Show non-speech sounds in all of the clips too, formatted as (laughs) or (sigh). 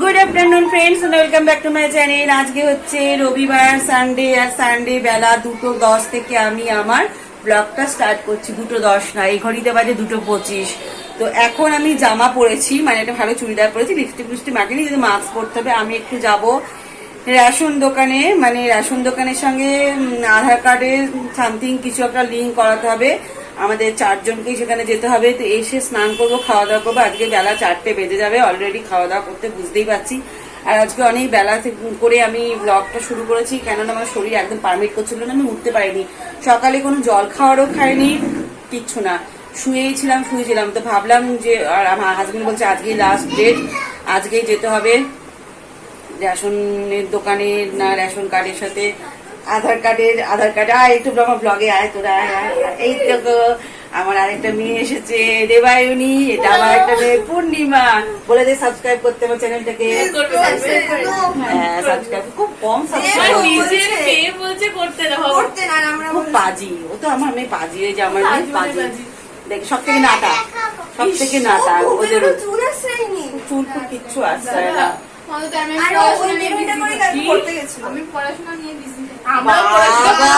Good afternoon friends welcome back to my channel আজকে হচ্ছে রবিবার সানডে আর সানডে বেলা দুটো দশ থেকে আমি আমার ব্লগটা স্টার্ট করছি। দুটো দশ না, এই ঘড়িতে বাজে দুটো পঁচিশ। তো এখন আমি জামা পরেছি মানে একটা ভালো চুড়িদার পরেছি লিপস্টিক ফিপস্টিক মাখিনি যদি মাস্ক পরতে হবে, আমি একটু যাব রেশন দোকানে। মানে রেশন দোকানের সঙ্গে আধার কার্ডের সামথিং কিছু একটা লিঙ্ক করাতে হবে। আমাদের চারজনকেই সেখানে যেতে হবে। তো এসে স্নান করব, খাওয়া দাওয়া করব। আজকে বেলা চারটে বেজে যাবে অলরেডি খাওয়া দাওয়া করতে বুঝতেই পারছি। আর আজকে অনেক বেলা করে আমি ব্লগটা শুরু করেছি, কেননা আমার শরীর একদম পারমিট করছিল না, আমি উঠতে পারিনি। সকালে কোনো জল খাওয়ারও খাইনি, কিচ্ছু না। শুয়েই ছিলাম, শুয়েছিলাম। তো ভাবলাম যে, আর আমার হাজবেন্ড বলছে আজকেই লাস্ট ডেট আজকেই যেতে হবে। রেশনের দোকানে না রেশন কার্ডের সাথে আধার কার্ডের আধার কার্ড আয় একটু আমার ব্লগে আয় তোরা। এই তো আমার আরেকটা মেয়ে এসেছে দেবায়নী এটা আমার একটা মেয়ে পূর্ণিমা। বলে দে সাবস্ক্রাইব করতে আমার চ্যানেলটাকে। হ্যাঁ সাবস্ক্রাইব খুব কম সাবস্ক্রাইব বলছে করতে করতে না আমরা খুব পাজি। ও তো আমার মেয়ে পাজি ওই যে আমার মেয়ে পাজি। দেখ সব থেকে নাটা সব থেকে নাটা ওদের চুল চুল ফুল কিচ্ছু আসছে না। আমি পড়াশোনা নিয়ে বিজি আমরাও পড়াশোনা বাবা!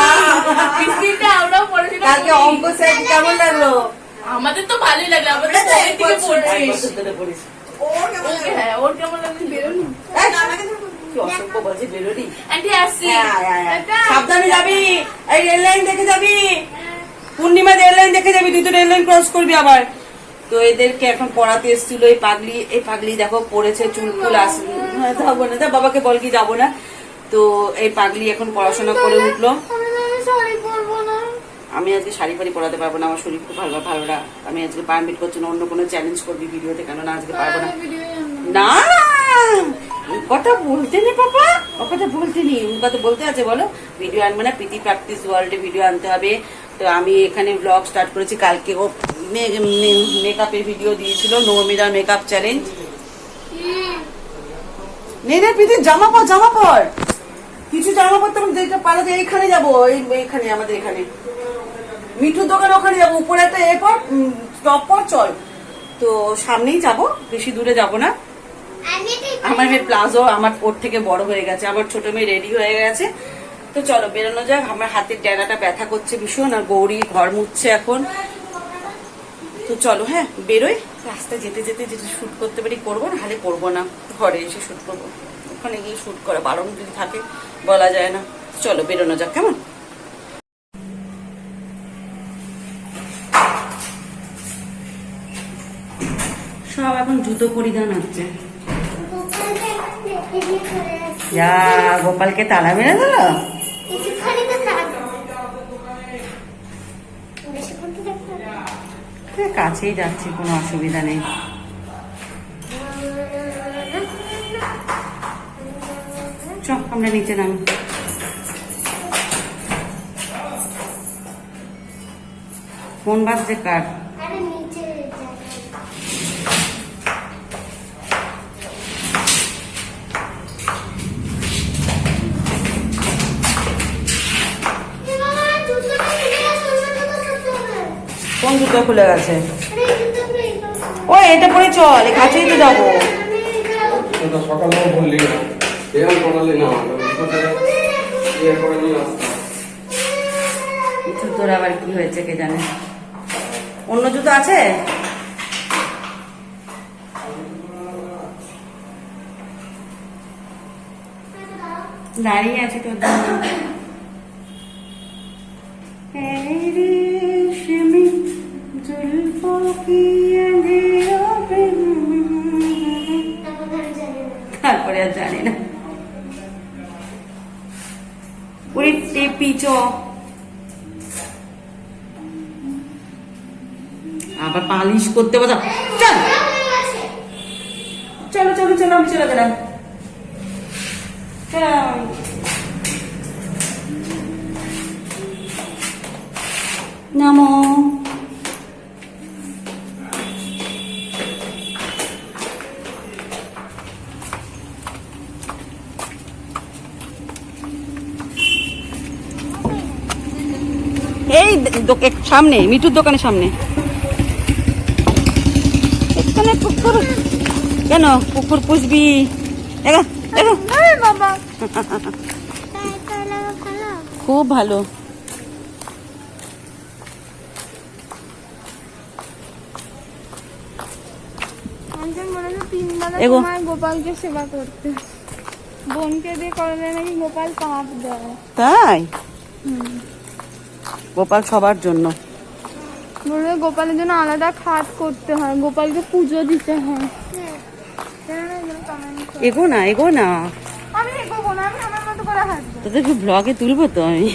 বিসিতে আমরাও পড়াশোনা কালকে অঙ্ক স্যার কেমন লাগল? আমাদের তো ভালোই লাগল আমাদের তো কবে থেকে পড়ছিস বছর ধরে পড়িস। ও কেমন ওকে হ্যাঁ ওর কেমন লাগল? বেরোনি বেরোলি? হ্যাঁ, হ্যাঁ। সাবধানে যাবি। এই রেল লাইন দেখে যাবি। পূর্ণিমা রেল লাইন দেখে যাবি। তুই তো রেল লাইন ক্রস করবি আবার। তো এদেরকে এখন পড়াতে এসেছিল এই পাগলি। এই পাগলি দেখো পড়েছে চুল ফুল আস হ্যাঁ, যাব না। তা বাবাকে বল কি যাব না। তো এই পাগলি এখন পড়াশোনা করে উঠল। আমি না। আজকে শাড়ি ফাড়ি পরাতে পারব না আমার শরীর খুব ভালো ভালো না। আমি আজকে পারমিট করছি না অন্য কোনো চ্যালেঞ্জ করবি ভিডিওতে কেন না আজকে পারব না। না। কথা বলতে নেই পাপা ও কথা বলতে ও কথা বলতে আছে বলো। ভিডিও আনবে না প্রীতি প্র্যাকটিস ওয়ার্ল্ডে ভিডিও আনতে হবে। তো আমি এখানে ব্লগ স্টার্ট করেছি কালকে ও মেকআপের ভিডিও দিয়েছিল নো মেকআপ চ্যালেঞ্জ নেই রে প্রীতি জামা পর জামা পর। কিছু জামা আমি দেখতে পালাতে এইখানে যাব, এই এইখানে, আমাদের এখানে। মিঠুর দোকান ওখানে যাব, উপরে একটা এরপর পর চল। তো সামনেই যাব, বেশি দূরে যাব না। আমার মেয়ে প্লাজো, আমার ওর থেকে বড় হয়ে গেছে, আমার ছোট মেয়ে রেডি হয়ে গেছে। তো চলো, বেরোনো যাক, আমার হাতের ডেনাটা ব্যথা করছে ভীষণ, আর গৌরী ঘর মুছছে এখন। তো চলো হ্যাঁ বেরোই। রাস্তায় যেতে যেতে যেতে শুট করতে পারি করব না হালে করব না। ঘরে এসে শুট করব। ওখানে গিয়ে শুট করা বারণ যদি থাকে বলা যায় না। চলো বেরোনো যাক কেমন? সব এখন জুতো পরিধান হচ্ছে। যা গোপালকে তালা মেরে দিল? কাছেই যাচ্ছি কোনো অসুবিধা নেই। আমরা নিচে নামি। ফোন যে কার? কোন জুতো খুলে গেছে? ও এটা পরে চল কাছেই তো যাব। বললি। এরকম করালি না জুতোর আবার কি হয়েছে কে জানে? অন্য জুতো আছে? দাঁড়িয়ে আছে তোর চ আবার পালিশ করতে বসা চল চলো চলো চলো আমি চলে গেলাম। নামো এই সামনে, মিঠুর দোকানের সামনে। এখানে কেন? পুকুর পুষবি। খুব ভালো। গোপালকে সেবা করতে বোনকে দেয় তাই? গোপাল সবার জন্য। গোপালের জন্য আলাদা খাট করতে হয় গোপালকে পুজো দিতে হয়। এগো না এগো না আমি এগোবো না আমি আমার মতো করে হাঁটবো। তোদের কি ব্লগে তুলবো তো আমি?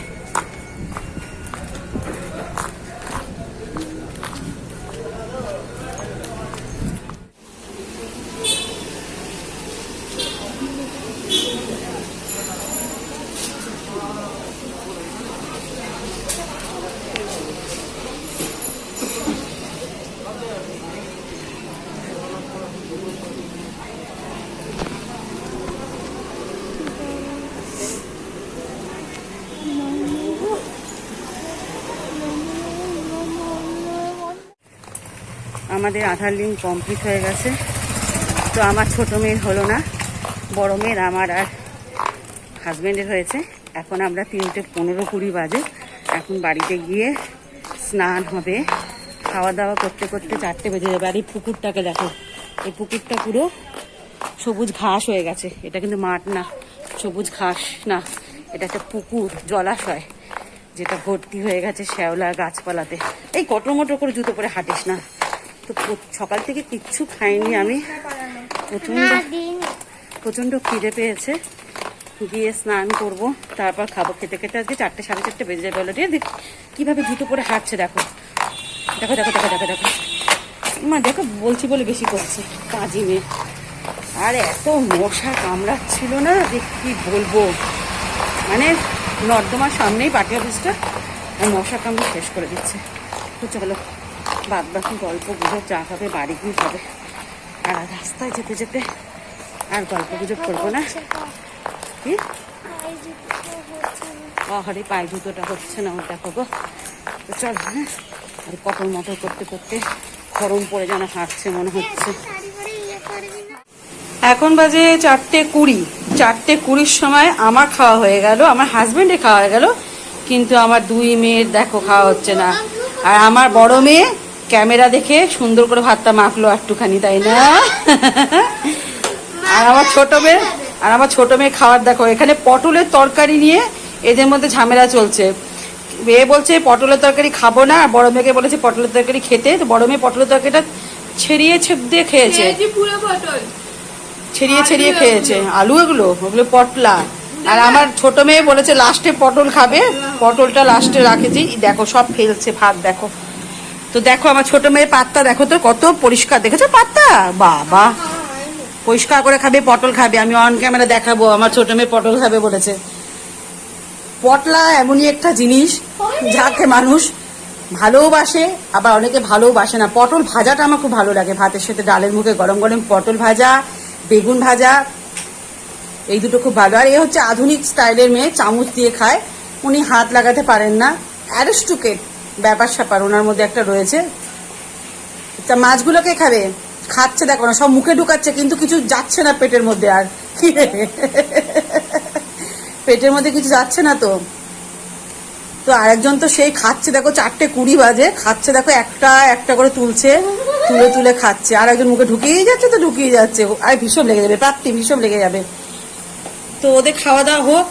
আমাদের আধার লিঙ্ক কমপ্লিট হয়ে গেছে। তো আমার ছোট মেয়ের হলো না, বড় মেয়ের আমার আর হাজব্যান্ডের হয়েছে। এখন আমরা তিনটে পনেরো কুড়ি বাজে। এখন বাড়িতে গিয়ে স্নান হবে। খাওয়া দাওয়া করতে করতে চারটে বেজে যাবে। আর এই পুকুরটাকে দেখো, এই পুকুরটা পুরো সবুজ ঘাস হয়ে গেছে। এটা কিন্তু মাঠ না, সবুজ ঘাস না। এটা একটা পুকুর, জলাশয়, যেটা ভর্তি হয়ে গেছে শ্যাওলা গাছপালাতে। এই কটো মোটো করে জুতো পরে হাঁটিস না। তো সকাল থেকে কিচ্ছু খাইনি আমি। প্রচণ্ড প্রচণ্ড খিদে পেয়েছে। গিয়ে স্নান করব তারপর খাব। খেতে খেতে আজকে চারটে সাড়ে চারটে বেজে যাবে অলরেডি। দেখ কীভাবে জুতো পরে হাঁটছে দেখো। দেখো দেখো দেখো দেখো দেখো। মা দেখো বলছি বলে বেশি করছে কাজী মেয়ে। আর এত মশা কামড়াচ্ছিল না যে কি বলব। মানে নর্দমার সামনেই পার্টি অফিসটা আর মশা কামড়ে শেষ করে দিচ্ছে। তো চলো বাদ বাকি গল্প গুজব চা খাবে বাড়ি গিয়ে খাবে আর রাস্তায় যেতে যেতে আর গল্প গুজব করব না। কি? আহারে, পায়ে জুতোটা হচ্ছে না আমার দেখো তো চল হ্যাঁ? আর পটল মটর করতে করতে গরম পড়ে যেন হাঁটছে মনে হচ্ছে। এখন বাজে চারটে কুড়ি। চারটে কুড়ির সময় আমার খাওয়া হয়ে গেল, আমার হাজবেন্ডের খাওয়া হয়ে গেল, কিন্তু আমার দুই মেয়ের, দেখো, খাওয়া হচ্ছে না। আর আমার বড় মেয়ে ক্যামেরা দেখে সুন্দর করে ভাতটা মাখলো একটুখানি তাই না? আর আমার ছোট মেয়ে আর আমার ছোট মেয়ে খাওয়ার দেখো এখানে পটলের তরকারি নিয়ে এদের মধ্যে ঝামেলা চলছে। মেয়ে বলছে পটলের তরকারি খাব না। আর বড় মেয়েকে বলেছে পটলের তরকারি খেতে। তো বড় মেয়ে পটলের তরকারিটা ছেড়িয়ে ছেপ দিয়ে খেয়েছে। ছেড়িয়ে ছেড়িয়ে খেয়েছে। আলু এগুলো ওগুলো পটলা। আর আমার ছোট মেয়ে বলেছে লাস্টে পটল খাবে। পটলটা লাস্টে রাখেছি। দেখো সব ফেলছে ভাত দেখো। তো দেখো আমার ছোট মেয়ে পাত্তা, দেখো তো কত পরিষ্কার। দেখেছ পাত্তা? বাবা। পরিষ্কার করে খাবে, পটল খাবে। আমি অন ক্যামেরা দেখাবো, আমার ছোট মেয়ে পটল খাবে বলেছে। পটলা এমনই একটা জিনিস, যাকে মানুষ ভালোবাসে, আবার অনেকে ভালোবাসে না। পটল ভাজাটা আমার খুব ভালো লাগে। ভাতের সাথে ডালের মুখে গরম গরম পটল ভাজা, বেগুন ভাজা, এই দুটো খুব ভালো। আর এ হচ্ছে আধুনিক স্টাইলের মেয়ে, চামচ দিয়ে খায়। উনি হাত লাগাতে পারেন না। অ্যারিস্টুকেট। ব্যাপার স্যাপার, ওনার মধ্যে একটা রয়েছে। তা মাছগুলোকে খাবে? খাচ্ছে, দেখো না, সব মুখে ঢুকাচ্ছে, কিন্তু কিছু যাচ্ছে না পেটের মধ্যে আর। পেটের মধ্যে কিছু যাচ্ছে না তো। তো আরেকজন তো সেই খাচ্ছে, দেখো চারটে কুড়ি বাজে, খাচ্ছে, দেখো একটা একটা করে তুলছে, তুলে তুলে খাচ্ছে। আর একজন মুখে ঢুকিয়েই যাচ্ছে তো ঢুকিয়ে যাচ্ছে। আর ভীষণ লেগে যাবে, প্রাপ্তি, ভীষণ লেগে যাবে। তো ওদের খাওয়া দাওয়া হোক।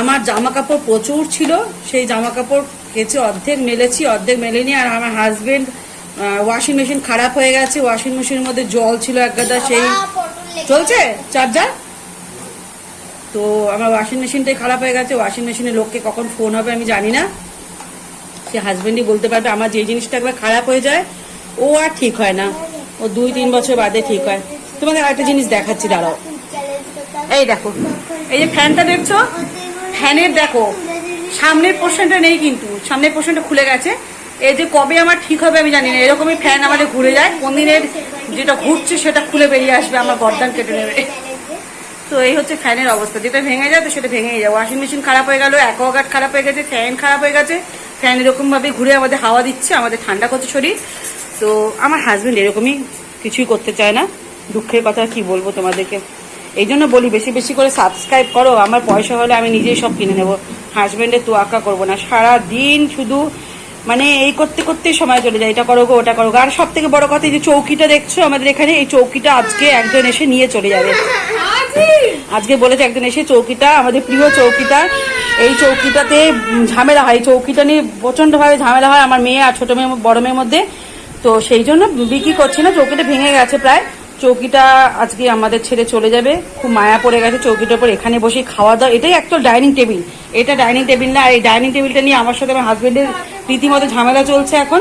আমার জামা কাপড় প্রচুর ছিল, সেই জামা কাপড় কেচে অর্ধেক মেলেছি অর্ধেক মেলেনি আর আমার হাজবেন্ড ওয়াশিং মেশিন খারাপ হয়ে গেছে ওয়াশিং মেশিনের মধ্যে জল ছিল এক গাদা সেই চলছে? চার্জার? তো আমার ওয়াশিং মেশিনটাই খারাপ হয়ে গেছে ওয়াশিং মেশিনের লোককে কখন ফোন হবে আমি জানি না। সে হাজবেন্ডই বলতে পারবে আমার যে জিনিসটা একবার খারাপ হয়ে যায় ও আর ঠিক হয় না। ও দুই তিন বছর বাদে ঠিক হয়। তোমাদের আরেকটা জিনিস দেখাচ্ছি দাঁড়াও। এই দেখো এই যে ফ্যানটা দেখছ? ফ্যানের দেখো সামনের পোর্শনটা নেই কিন্তু। সামনের পোর্শনটা খুলে গেছে। এই যে কবে আমার ঠিক হবে আমি জানি না। এরকমই ফ্যান আমাদের ঘুরে যায়। কোন দিনের যেটা ঘুরছে সেটা খুলে বেরিয়ে আসবে আমার গর্দান কেটে নেবে। তো এই হচ্ছে ফ্যানের অবস্থা। যেটা ভেঙে যায় তো সেটা ভেঙেই যায়। ওয়াশিং মেশিন খারাপ হয়ে গেল অ্যাকোয়াগার্ড খারাপ হয়ে গেছে ফ্যান খারাপ হয়ে গেছে। ফ্যান এরকম ভাবে ঘুরে আমাদের হাওয়া দিচ্ছে, আমাদের ঠান্ডা করছে শরীর। তো আমার হাজব্যান্ড এরকমই কিছুই করতে চায় না। দুঃখের কথা কি বলব তোমাদেরকে? এই জন্য বলি, বেশি বেশি করে সাবস্ক্রাইব করো। আমার পয়সা হলে আমি নিজেই সব কিনে নেব। হাজব্যান্ডের তোয়াক্কা করব না। সারা দিন শুধু মানে এই করতে করতে সময় চলে যায়। এটা করো গো, ওটা করো। আর সব থেকে বড় কথা, এই যে চৌকিটা দেখছ আমাদের এখানে, এই চৌকিটা আজকে একজন এসে নিয়ে চলে যাবে। আজকে বলেছে একজন এসে চৌকিটা, আমাদের প্রিয় চৌকিটা। এই চৌকিটাতে ঝামেলা হয়। চৌকিটা নিয়ে প্রচন্ডভাবে ঝামেলা হয় আমার মেয়ে আর ছোট মেয়ে, বড় মেয়ের মধ্যে। তো সেই জন্য বিক্রি করছি না। চৌকিটা ভেঙে গেছে প্রায়। চৌকিটা আজকে আমাদের ছেড়ে চলে যাবে। খুব মায়া পড়ে গেছে চৌকিটার উপর এখানে বসে খাওয়া দাওয়া। এটাই একটা ডাইনিং টেবিল এটা ডাইনিং টেবিল না, এই ডাইনিং টেবিলটা নিয়ে আমার সাথে আমার হাজবেন্ডের রীতিমতো ঝামেলা চলছে এখন।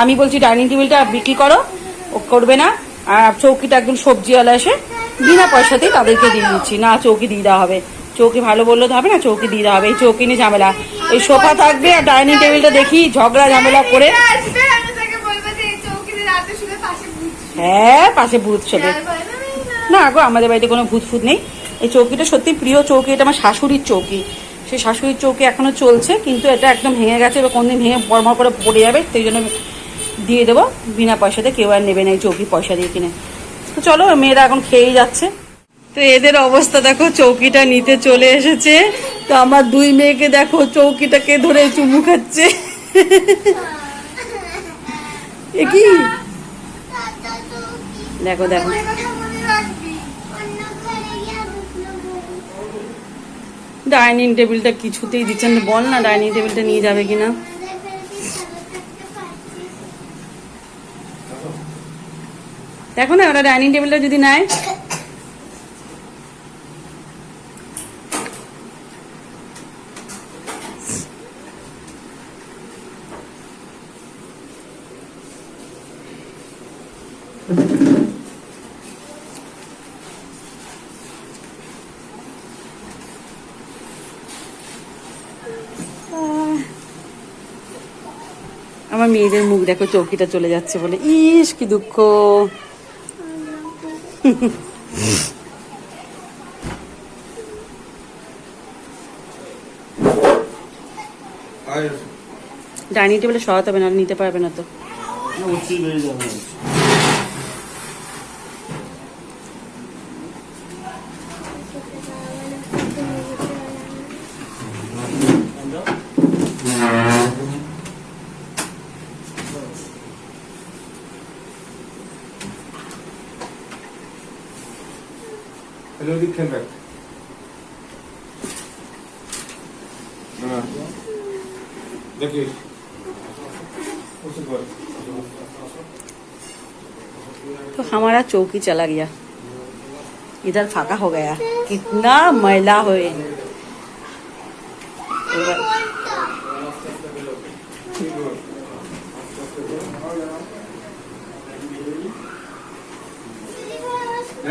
আমি বলছি ডাইনিং টেবিলটা বিক্রি করো, ও করবে না। আর চৌকিটা একদম সবজিওয়ালা এসে বিনা পয়সাতেই তাদেরকে দিয়ে দিচ্ছি। না, চৌকি দিয়ে দেওয়া হবে। চৌকি ভালো বললে তো হবে না, চৌকি দিয়ে দেওয়া হবে। এই চৌকি নিয়ে ঝামেলা। এই সোফা থাকবে আর ডাইনিং টেবিলটা দেখি, ঝগড়া ঝামেলা করে আসবে আমি তাকে বলব যে এই চৌকিতে রাতে শুলে পাশে বুঝছি হ্যাঁ পাশে ভূত চলে না গো আমাদের বাড়িতে কোনো ভূত ফুত নেই। এই চৌকিটা সত্যি প্রিয় চৌকি এটা আমার শাশুড়ির চৌকি। সেই শাশুড়ির চৌকি এখনও চলছে কিন্তু এটা একদম ভেঙে গেছে এবার কোনদিন ভেঙে বরমর করে পড়ে যাবে সেই জন্য দিয়ে দেবো। বিনা পয়সাতে কেউ আর নেবে না এই চৌকি পয়সা দিয়ে কিনে। তো চলো মেয়েরা এখন খেয়েই যাচ্ছে। তো এদের অবস্থা দেখো চৌকিটা নিতে চলে এসেছে। তো আমার দুই মেয়েকে দেখো চৌকিটাকে ধরে চুমু খাচ্ছে। (laughs) এ কি? দেখো দেখো। ডাইনিং টেবিলটা কিছুতেই দিচ্ছেন বল না ডাইনিং টেবিলটা নিয়ে যাবে কিনা। দেখো না, ওরা ডাইনিং টেবিলটা যদি নেয় আমার মেয়েদের মুখ দেখো চৌকিটা চলে যাচ্ছে বলে। ইস কি দুঃখ। ডাইনিং টেবিলে সরাতে হবে না নিতে পারবে না তো। तो हमारा चौकी चला गया इधर फाका हो गया कितना मैला हुए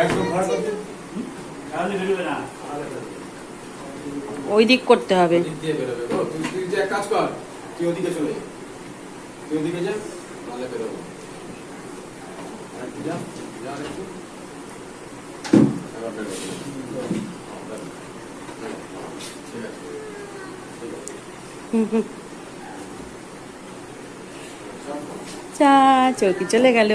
একদম ভাড়া করতে ওই দিক করতে হবে দিক দিয়ে বেরোবে গো। তুই তুই যে এক কাজ কর তুই ওদিকে চলে যা তুই ওদিকে যা নাহলে বেরোবো চা চৌকি চলে গেল।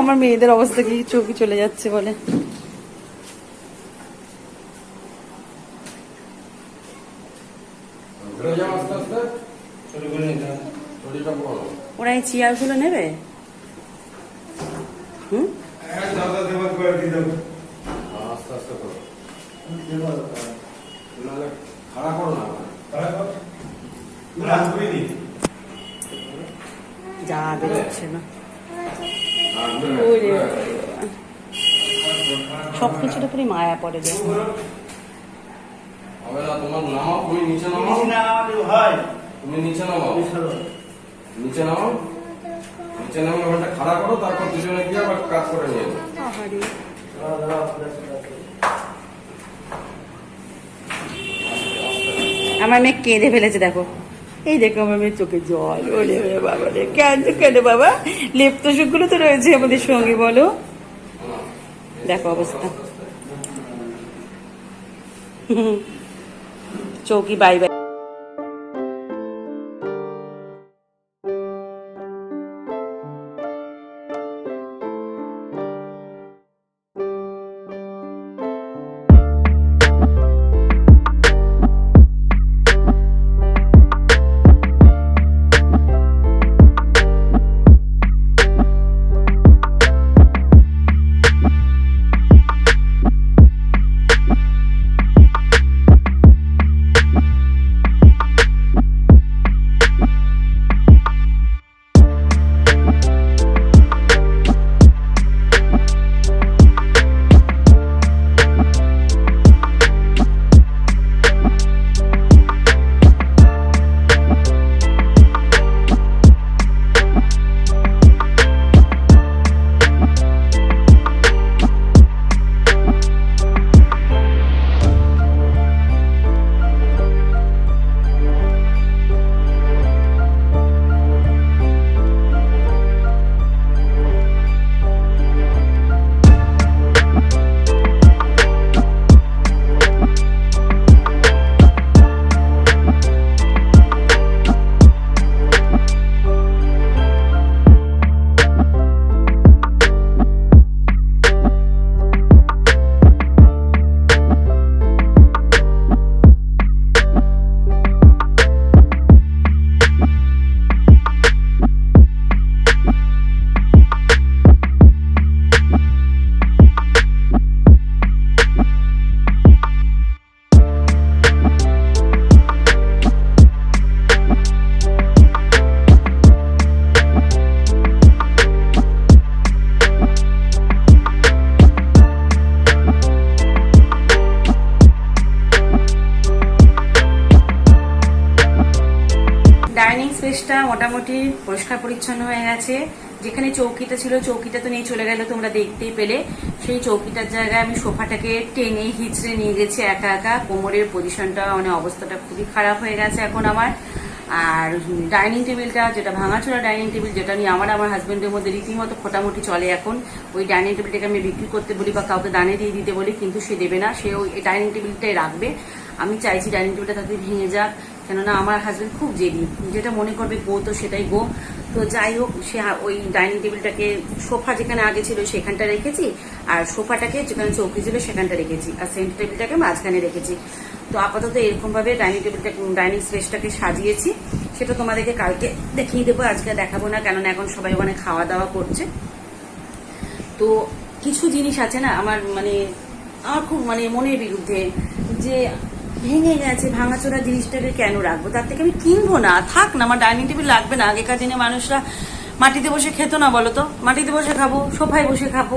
আমার মেয়েদের অবস্থা কি? চৌকি চলে যাচ্ছে বলে। এই চেয়ারগুলো নেবে? হুম? আস্তে আস্তে করো নাহলে খাড়া করো না। যা বেরোচ্ছে না সব কিছুর উপরই মায়া পড়ে যায়। তোমার নামাও তুমি নিচে নামাও। তুমি নিচে নামাও। নিচে নামাও। নিচে নামে ওখানটা খাড়া করো, তারপর দুজনে গিয়ে আবার কাজ করে নিয়ে আমার মেয়ে কেঁদে ফেলেছে, দেখো। এই দেখো আমার মেয়ের চোখে জল। ওরে বাবা রে, কেন কেন বাবা? লেপ্ত সুখগুলো তো রয়েছে আমাদের সঙ্গে, বলো। দেখো অবস্থা। চৌকি, বাই বাই। পরিচ্ছন্ন হয়ে গেছে। যেখানে চৌকিটা ছিল, চৌকিটা তো নিয়ে চলে গেল তোমরা দেখতেই পেলে। সেই চৌকিটার জায়গায় আমি সোফাটাকে টেনে হিচড়ে নিয়ে গেছি একা একা। কোমরের পজিশনটা মানে অবস্থাটা খুবই খারাপ হয়ে গেছে এখন আমার। আর ডাইনিং টেবিলটা, যেটা ভাঙাচোরা ডাইনিং টেবিল, যেটা নিয়ে আমার আমার হাজব্যান্ডের মধ্যে রীতিমতো খোটামুটি চলে এখন। ওই ডাইনিং টেবিলটাকে আমি বিক্রি করতে বলি বা কাউকে দানে দিয়ে দিতে বলি, কিন্তু সে দেবে না। সে ওই ডাইনিং টেবিলটাই রাখবে। আমি চাইছি ডাইনিং টেবিলটা তাতে ভেঙে যাক। কেননা আমার হাজবেন্ড খুব জেদি। যেটা মনে করবে গো, তো সেটাই গো। তো যাই হোক, সে ওই ডাইনিং টেবিলটাকে সোফা যেখানে আগে ছিল সেখানটা রেখেছি, আর সোফাটাকে যেখানে চৌকি ছিল সেখানটা রেখেছি, আর সেন্টার টেবিলটাকে মাঝখানে রেখেছি। তো আপাতত এরকম ভাবে ডাইনিং টেবিলটা ডাইনিং স্পেসটাকে সাজিয়েছি। সেটা তোমাদেরকে কালকে দেখিয়ে দেবো, আজকে দেখাবো না, কেননা এখন সবাই ওখানে খাওয়া দাওয়া করছে। তো কিছু জিনিস আছে না, আমার মানে আমার খুব মানে মনের বিরুদ্ধে যে ভেঙে গেছে, ভাঙাচোরা জিনিসটাকে কেন রাখব? তার থেকে আমি কিনবো না। থাক না, আমার ডাইনিং টেবিল লাগবে না। আগেকার দিনে মানুষরা মাটিতে বসে খেতো না, বলো তো? মাটিতে বসে খাব, সোফায় বসে খাব,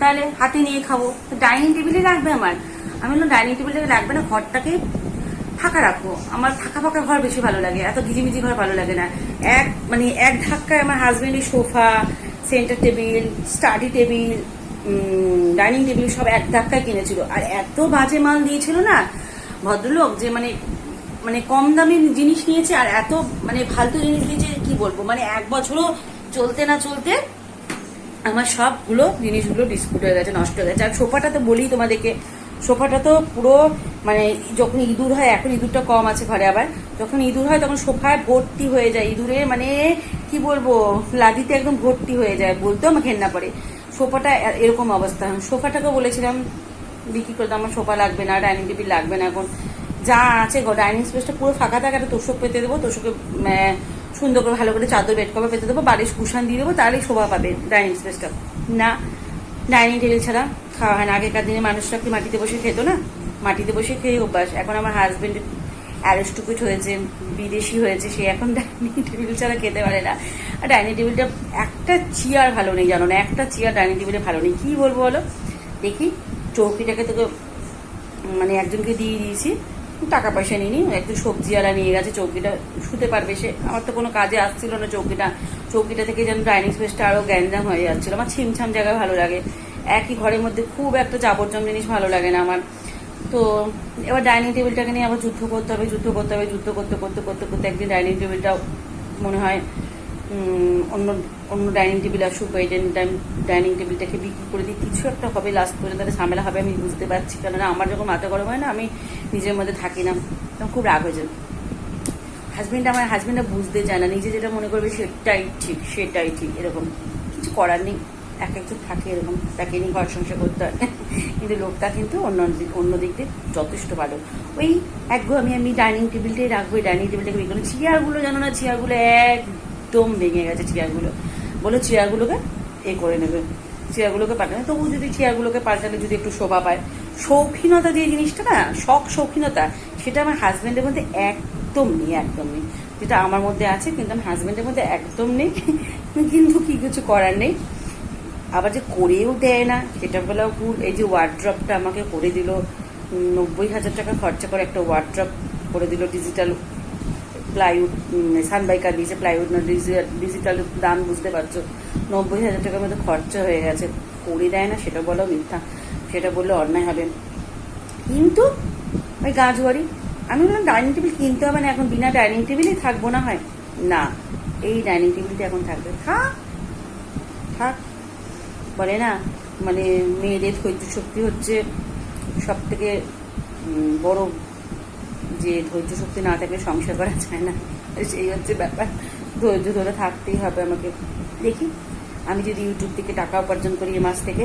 তাহলে হাতে নিয়ে খাব। ডাইনিং টেবিলে রাখবে আমার। আমি বললাম, ডাইনিং টেবিলে লাগবে না, ঘরটাকে ফাঁকা রাখো আমার ফাঁকা ফাঁকা ঘর বেশি ভালো লাগে, এত গিজিমিজি ঘর ভালো লাগে না। এক মানে এক ধাক্কায় আমার হাজবেন্ডের sofa center table study table dining table সব এক ধাক্কায় কিনেছিল। আর এত বাজে মাল দিয়েছিল না ভদ্রলোক যে মানে মানে কম দামি জিনিস নিয়েছে আর এত মানে ফালতু জিনিস দিয়েছে কি বলব? মানে এক বছরও চলতে না চলতে আমার সবগুলো জিনিসগুলো ডিসপুট হয়ে গেছে, নষ্ট হয়ে গেছে। আর সোফাটা তো বলি তোমাদেরকে, সোফাটা তো পুরো মানে যখন ইঁদুর হয়, এখন ইঁদুরটা কম আছে ঘরে আবার, যখন ইঁদুর হয় তখন সোফায় ভর্তি হয়ে যায়। ইঁদুরে মানে কি বলব, লাদিতে একদম ভর্তি হয়ে যায়, বলতেও আমার ঘেন্না পড়ে সোফাটা এরকম অবস্থা। সোফাটাকে বলেছিলাম বিক্রি করে আমার সোফা লাগবে না ডাইনিং টেবিল লাগবে না এখন। যা আছে ডাইনিং স্পেসটা পুরো ফাঁকা থাকে, একটা তোষক পেতে দেবো, তোষকে সুন্দর করে ভালো করে চাদর বেড কভার পেতে দেবো বাড়ির কুশান দিয়ে দেবো, তাহলেই শোভা পাবে ডাইনিং স্পেসটা না ডাইনিং টেবিল ছাড়া খাওয়া হয় না। আগেকার দিনে মানুষরা কি মাটিতে বসে খেতো না? মাটিতে বসে খেয়ে অভ্যাস। এখন আমার হাজব্যান্ড অ্যারেস্টুকুট হয়েছে, বিদেশি হয়েছে, সে এখন ডাইনিং টেবিল ছাড়া খেতে পারে না। আর ডাইনিং টেবিলটা একটা চেয়ার ভালো নেই, জানো না? একটা চেয়ার ডাইনিং টেবিলে ভালো নেই। কী বলব বলো? দেখি। চৌকিটাকে তোকে মানে একজনকে দিয়ে দিয়েছি। টাকা পয়সা নিইনি, একটু সবজিওয়ালা নিয়ে গেছে, চৌকিটা শুতে পারবে সে। আমার তো কোনো কাজে আসছিল না চৌকিটা। চৌকিটা থেকে যেন ডাইনিং স্পেসটা আরও গ্যাঞ্জাম হয়ে যাচ্ছিল। আমার ছিমছাম জায়গায় ভালো লাগে। একই ঘরের মধ্যে খুব একটা চাপড়চম জিনিস ভালো লাগে না আমার। তো এবার ডাইনিং টেবিলটাকে নিয়ে আবার যুদ্ধ করতে হবে, যুদ্ধ করতে হবে, যুদ্ধ করতে করতে করতে করতে একদিন ডাইনিং টেবিলটা মনে হয় অন্য অন্য ডাইনিং টেবিল আসুক বা এই ডাইনিং টেবিলটাকে বিক্রি করে দিই কিছু একটা হবে লাস্ট পর্যন্ত তাদের ঝামেলা হবে, আমি বুঝতে পারছি। কেননা আমার যখন মাথা গরম হয় না, আমি নিজের মধ্যে থাকি না। তখন খুব রাগ হয়ে যায়। হাজবেন্ড আমার হাজবেন্ডটা বুঝতে চায় না। নিজে যেটা মনে করবে সেটাই ঠিক সেটাই ঠিক, এরকম। কিছু করার নেই। এক একজন থাকে এরকম। তাকে নিয়ে ঘর সংসার করতে হয়। কিন্তু লোকটা কিন্তু অন্য অন্য দিক দিয়ে যথেষ্ট ভালো। ওই একগো আমি আমি ডাইনিং টেবিলটাই রাখব ডাইনিং টেবিলটাকে বিক্রি চেয়ারগুলো জানো না? চেয়ারগুলো একদম ভেঙে গেছে, চেয়ারগুলো। বলো চেয়ারগুলোকে এ করে নেবে। চেয়ারগুলোকে পাল্টানো তবু যদি চেয়ারগুলোকে পাল্টালে যদি একটু শোভা পায়, শৌখিনতা যে জিনিসটা না, শখ শৌখিনতা, সেটা আমার হাজব্যান্ডের মধ্যে একদম নেই একদম নেই। যেটা আমার মধ্যে আছে, কিন্তু আমার হাজব্যান্ডের মধ্যে একদম নেই। কিন্তু কি কিছু করার নেই। আবার যে করেও দেয় না, সেটা বলেও ভুল। এই যে ওয়ার্ড্রপটা আমাকে করে দিল নব্বই হাজার টাকা খরচা করে একটা ওয়ার্ড্রপ করে দিল ডিজিটাল প্লাইউড সানবাইকার দিয়েছে প্লাইউড না ডিজিটাল দাম বুঝতে পারছ? নব্বই হাজার টাকার মধ্যে খরচা হয়ে গেছে। করে দেয় না, সেটা বলো মিথ্যা। সেটা বললে অন্যায় হবে। কিন্তু, ওই গাছবাড়ি আমি বললাম ডাইনিং টেবিল কিনতে হবে না, এখন বিনা ডাইনিং টেবিলই থাকব না হয়। না, এই ডাইনিং টেবিলটা এখন থাকবে। থাক থাক। বলে না মানে মেয়েদের ধৈর্য শক্তি হচ্ছে সব থেকে বড় যে ধৈর্য শক্তি না থাকলে সংসার করা যায় না। সেই হচ্ছে ব্যাপার। ধৈর্য ধরে থাকতেই হবে আমাকে। দেখি, আমি যদি ইউটিউব থেকে টাকা উপার্জন করি এ মাস থেকে,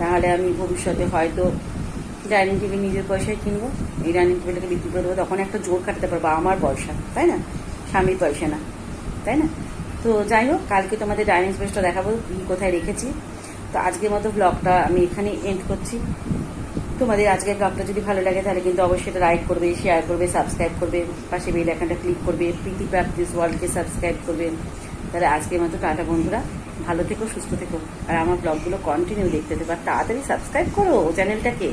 তাহলে আমি ভবিষ্যতে হয়তো ডাইনিং টেবিল নিজের পয়সায় কিনবো। এই ডাইনিং টেবিলটাকে বিক্রি করে দেবো। তখন একটা জোর কাটতে পারব, আমার পয়সা, তাই না? স্বামীর পয়সা না, তাই না? তো যাই হোক, কালকে তোমাদের ডাইনিং স্পেসটা দেখাবো কোথায় রেখেছি। তো আজকের মতো ব্লগটা আমি এখানে এন্ড করছি। তোমাদের আজকের ব্লগটা যদি ভালো লাগে, তাহলে কিন্তু অবশ্যই এটা লাইক করবে শেয়ার করবে সাবস্ক্রাইব করবে, পাশে বেল আইকনটা ক্লিক করবে প্রীতি প্র্যাকটিস ওয়ার্ল্ডকে সাবস্ক্রাইব করবে। তাহলে আজকের মতো টাটা বন্ধুরা, ভালো থেকো, সুস্থ থেকো। আর আমার ব্লগগুলো কন্টিনিউ দেখতে থেকো, আর তাড়াতাড়ি সাবস্ক্রাইব করো চ্যানেলটাকে।